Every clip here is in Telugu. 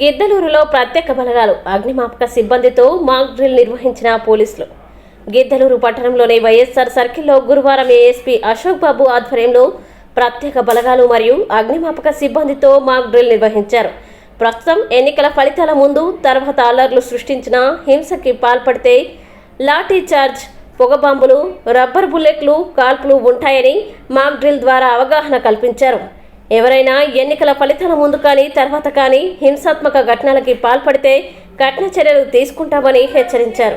గిద్దలూరులో ప్రత్యేక బలగాలు అగ్నిమాపక సిబ్బందితో మాక్ డ్రిల్ నిర్వహించిన పోలీసులు. గిద్దలూరు పట్టణంలోని వైఎస్ఆర్ సర్కిల్లో గురువారం ఏఎస్పీ అశోక్ బాబు ఆధ్వర్యంలో ప్రత్యేక బలగాలు మరియు అగ్నిమాపక సిబ్బందితో మాక్ డ్రిల్ నిర్వహించారు. ప్రస్తుతం ఎన్నికల ఫలితాల ముందు తర్వాత అల్లర్లు సృష్టించిన హింసకి పాల్పడితే లాఠీ చార్జ్ పొగబాంబులు రబ్బర్ బుల్లెట్లు కాల్పులు ఉంటాయని మాక్ డ్రిల్ ద్వారా అవగాహన కల్పించారు. ఎవరైనా ఎన్నికల ఫలితాల ముందు కానీ తర్వాత కానీ హింసాత్మక ఘటనలకి పాల్పడితే కఠిన చర్యలు తీసుకుంటామని హెచ్చరించారు.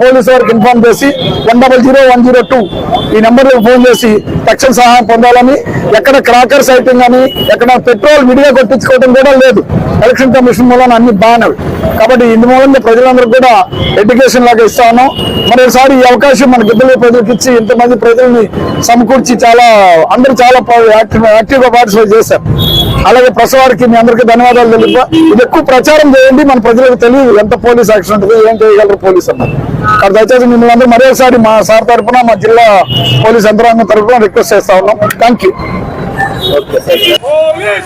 పోలీసు వారికి ఇన్ఫార్మ్ చేసి one double zero one zero two ఈ నెంబర్కి ఫోన్ చేసి తక్షణ సహాయం పొందాలని ఎక్కడ క్రాకర్ సైటింగ్ అని ఎక్కడ పెట్రోల్ విడిగా కొట్టించుకోవడం కూడా లేదు. ఎలక్షన్ కమిషన్ మూలన అన్ని బాగానవి కాబట్టి ఇందు మూలంగా ప్రజలందరూ కూడా ఎడ్యుకేషన్ లాగా ఇస్తా ఉన్నాం. మరోసారి ఈ అవకాశం మన గిద్దలు ప్రజలకు ఇచ్చి ఇంతమంది ప్రజల్ని సమకూర్చి చాలా అందరూ చాలా యాక్టివ్గా పార్టిసిపేట్ చేశారు. అలాగే ప్రెస్ వారికి మీ అందరికీ ధన్యవాదాలు తెలియదు ఇది ఎక్కువ ప్రచారం చేయండి మన ప్రజలకు తెలియదు ఎంత పోలీస్ యాక్షన్ ఉంటుంది ఏం చేయగలరు పోలీస్ అన్నారు దయచేసి మిమ్మల్ని అందరూ మరోసారి మా సార్ తరఫున మా జిల్లా పోలీస్ యంత్రాంగం తరఫున రిక్వెస్ట్ చేస్తా ఉన్నాం థ్యాంక్ యూ Police.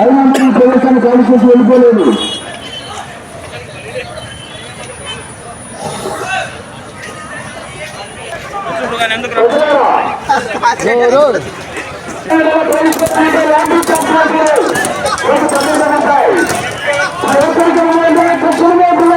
అయినా మీరు ప్రవేశాన్ని ఖాళీ చేసి వెళ్ళిపోలేదు. ఈ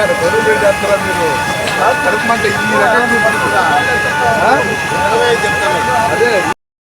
కడుపు చేస్తారా మీరు? కడుపు మంట ఈ రకంగా అదే.